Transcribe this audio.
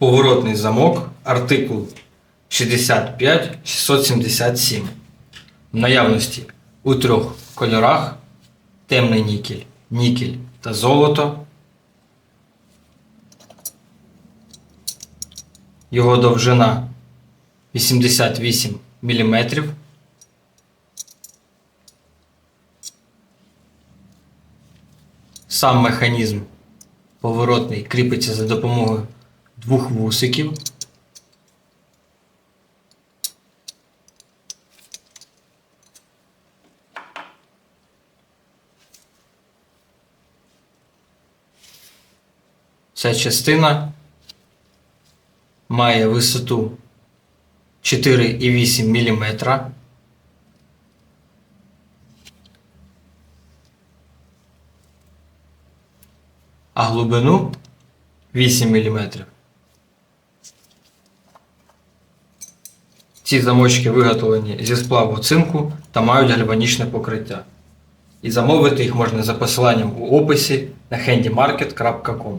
Поворотний замок, артикул 65677. В наявності у трьох кольорах: темний нікель, нікель та золото. Його довжина 88 мм. Сам механізм поворотний кріпиться за допомогою двох вусиків. Ця частина має висоту 4,8 мм. А глибину 8 мм. Ці замочки виготовлені зі сплаву цинку та мають гальванічне покриття. І замовити їх можна за посиланням у описі на handymarket.com.